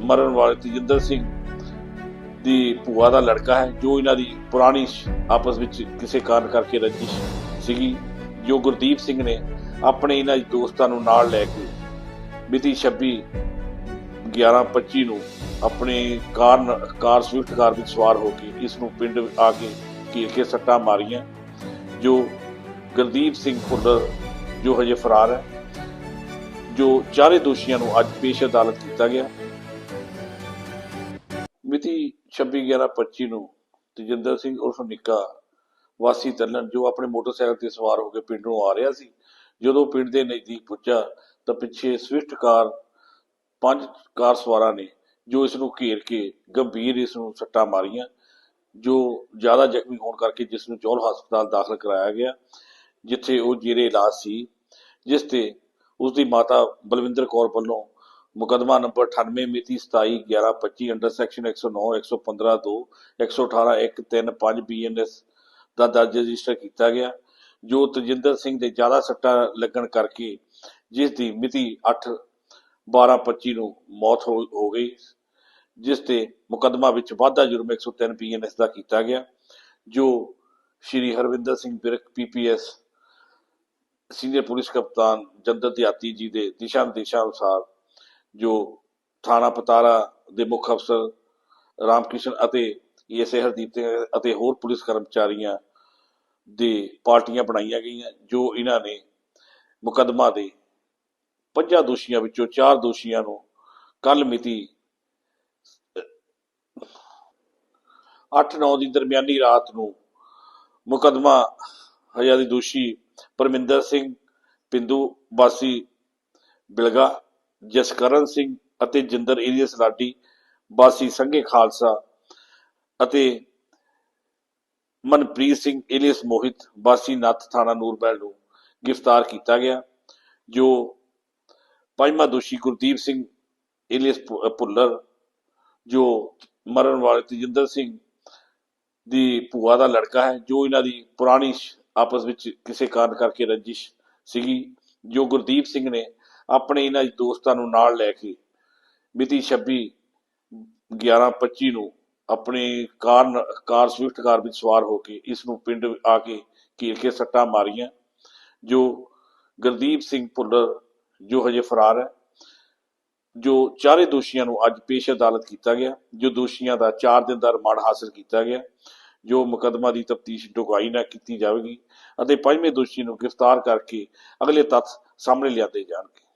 ਮਰਨ ਵਾਲੇ ਤੇਜਿੰਦਰ ਸਿੰਘ ਦੀ ਭੂਆ ਦਾ ਲੜਕਾ ਹੈ, ਜੋ ਇਹਨਾਂ ਦੀ ਪੁਰਾਣੀ ਆਪਸ ਵਿੱਚ ਕਿਸੇ ਕਾਰਨ ਕਰਕੇ ਰੰਜਿਸ਼ ਸੀਗੀ, ਜੋ ਗੁਰਦੀਪ ਸਿੰਘ ਨੇ ਆਪਣੇ ਇਹਨਾਂ ਦੋਸਤਾਂ ਨੂੰ ਨਾਲ ਲੈ ਕੇ ਮਿਤੀ 26 11:25 ਨੂੰ ਆਪਣੇ ਕਾਰ ਕਾਰ ਸਵਿਫਟ ਕਾਰ ਵਿੱਚ ਸਵਾਰ ਹੋ ਕੇ ਇਸ ਨੂੰ ਪਿੰਡ ਆ ਕੇ ਘੇਰ ਕੇ ਸੱਟਾਂ ਮਾਰੀਆਂ, ਜੋ ਗੁਰਦੀਪ ਸਿੰਘ ਭੁੱਲਰ ਜੋ ਹਜੇ ਫਰਾਰ ਹੈ, ਜੋ ਚਾਰੇ ਦੋਸ਼ੀਆਂ ਨੂੰ ਅੱਜ ਪੇਸ਼ ਅਦਾਲਤ ਕੀਤਾ ਗਿਆ। ਮਿਤੀ 26/11/25 ਨੂੰ ਤੇਜਿੰਦਰ ਸਿੰਘ ਉਰਫ ਨਿੱਕਾ ਵਾਸੀ ਤਲਣ ਜੋ ਆਪਣੇ ਮੋਟਰਸਾਈਕਲ ਤੇ ਸਵਾਰ ਹੋ ਕੇ ਪਿੰਡ ਨੂੰ ਆ ਰਿਹਾ ਸੀ, ਜਦੋਂ ਪਿੰਡ ਦੇ ਨਜ਼ਦੀਕ ਪੁੱਜਾ, ਤਾਂ ਪਿੱਛੇ ਸਵਿਫਟ ਕਾਰ, ਪੰਜ ਕਾਰ ਸਵਾਰਾਂ ਨੇ, ਜੋ ਇਸ ਨੂੰ ਘੇਰ ਕੇ ਗੰਭੀਰ ਇਸ ਨੂੰ ਸੱਟਾਂ ਮਾਰੀਆਂ, ਜੋ ਜ਼ਿਆਦਾ ਜ਼ਖਮੀ ਹੋਣ ਕਰਕੇ ਜਿਸ ਨੂੰ ਚੌਲ ਹਸਪਤਾਲ ਦਾਖਲ ਕਰਾਇਆ ਗਿਆ, ਜਿੱਥੇ ਉਹ ਜੀਰੇ ਇਲਾਜ ਸੀ, ਜਿਸ ਤੇ ਉਸ ਦੀ ਮਾਤਾ ਬਲਵਿੰਦਰ ਕੌਰ ਵੱਲੋਂ ਮੁਕਦਮਾ ਨੰਬਰ 98 ਮਿਤੀ 27 11 25 ਅੰਡਰ ਸੈਕਸ਼ਨ 109 115 2 118 1 3 5 ਬੀਐਨਐਸ ਦਾ ਦਰਜ ਰਜਿਸਟਰ ਕੀਤਾ ਗਿਆ, ਜੋ ਤਜਿੰਦਰ ਸਿੰਘ ਦੇ ਜ਼ਿਆਦਾ ਸੱਟਾਂ ਲੱਗਣ ਕਰਕੇ ਜਿਸ ਦੀ ਮਿਤੀ 8 12 25 ਨੂੰ ਮੌਤ ਹੋ ਗਈ, ਜਿਸ ਤੇ ਮੁਕਦਮਾ ਵਿੱਚ ਵਾਧਾ ਜੁਰਮ 103 ਬੀਐਨਐਸ ਦਾ ਕੀਤਾ ਗਿਆ, ਜੋ Shri Harvinder Singh Birk PPS senior police ਕਪਤਾਨ ਜੰਦਰ ਦਿਹਾਤੀ ਜੀ ਦੇ ਦਿਸ਼ਾ ਨਿਰਦੇਸ਼ਾਂ ਅਨੁਸਾਰ ਜੋ ਥਾਣਾ ਪਤਾਰਾ ਦੇ ਮੁੱਖ ਅਫਸਰ ਰਾਮਕ੍ਰਿਸ਼ਨ ਅਤੇ ਏਐਸਏ ਹਰਦੀਪ ਸਿੰਘ ਅਤੇ ਹੋਰ ਪੁਲਿਸ ਕਰਮਚਾਰੀਆਂ ਦੇ ਪਾਰਟੀਆਂ ਬਣਾਈਆਂ ਗਈਆਂ, ਜੋ ਇਹਨਾਂ ਨੇ ਮੁਕਦਮਾ ਦੇ ਪੰਜਾਂ ਦੋਸ਼ੀਆਂ ਵਿੱਚੋਂ ਚਾਰ ਦੋਸ਼ੀਆਂ ਨੂੰ ਕੱਲ ਮਿਤੀ 8-9 ਦੀ ਦਰਮਿਆਨੀ ਰਾਤ ਨੂੰ ਮੁਕਦਮਾ ਹਜਾ ਦੋਸ਼ੀ ਪਰਮਿੰਦਰ ਸਿੰਘ ਪਿੰਦੂ ਵਾਸੀ ਬਿਲਗਾ ਜਸਕਰਨ ਸਿੰਘ ਅਤੇ ਜਿੰਦਰ ਏਰੀਅਸ ਲਾਡੀ ਬਾਸੀ ਸੰਘੇ ਖਾਲਸਾ ਅਤੇ ਮਨਪ੍ਰੀਤ ਸਿੰਘ ਏਲੀਅਸ ਮੋਹਿਤ, ਵਾਸੀ ਨੱਥ ਥਾਣਾ ਨੂਰਬੈਲ ਨੂੰ ਗ੍ਰਿਫਤਾਰ ਕੀਤਾ ਗਿਆ, ਜੋ ਪੰਜਵਾਂ ਦੋਸ਼ੀ ਗੁਰਦੀਪ ਸਿੰਘ ਏਲੀਅਸ ਭੁ- ਭੁੱਲਰ, ਜੋ ਮਰਨ ਵਾਲੇ ਤੇਜਿੰਦਰ ਸਿੰਘ ਦੀ ਭੂਆ ਦਾ ਲੜਕਾ ਹੈ, ਜੋ ਇਹਨਾਂ ਦੀ ਪੁਰਾਣੀ ਆਪਸ ਵਿੱਚ ਕਿਸੇ ਕਾਰਨ ਕਰਕੇ ਰੰਜਿਸ਼ ਸੀਗੀ, ਜੋ ਗੁਰਦੀਪ ਸਿੰਘ ਨੇ ਆਪਣੇ ਇਹਨਾਂ ਦੋਸਤਾਂ ਨੂੰ ਨਾਲ ਲੈ ਕੇ ਮਿਤੀ 26 11:25 ਨੂੰ ਆਪਣੇ ਕਾਰ ਨ- ਕਾਰ ਸਵਿਫਟ ਕਾਰ ਵਿੱਚ ਸਵਾਰ ਹੋ ਕੇ ਇਸ ਨੂੰ ਪਿੰਡ ਆ ਕੇ ਘੇਰ ਕੇ ਸੱਟਾਂ ਮਾਰੀਆਂ, ਜੋ ਗੁਰਦੀਪ ਸਿੰਘ ਭੁੱਲਰ, ਜੋ ਹਜੇ ਫਰਾਰ ਹੈ, ਜੋ ਚਾਰੇ ਦੋਸ਼ੀਆਂ ਨੂੰ ਅੱਜ ਪੇਸ਼ ਅਦਾਲਤ ਕੀਤਾ ਗਿਆ, ਜੋ ਦੋਸ਼ੀਆਂ ਦਾ 4 ਦਿਨ ਦਾ ਰਿਮਾਂਡ ਹਾਸਲ ਕੀਤਾ ਗਿਆ, ਜੋ ਮੁਕਦਮਾ ਦੀ ਤਫਤੀਸ਼ ਡੁਗਾਈ ਨਾ ਕੀਤੀ ਜਾਵੇਗੀ ਅਤੇ ਪੰਜਵੇਂ ਦੋਸ਼ੀ ਨੂੰ ਗ੍ਰਿਫਤਾਰ ਕਰਕੇ ਅਗਲੇ ਤੱਥ ਸਾਹਮਣੇ ਲਿਆਂਦੇ ਜਾਣਗੇ।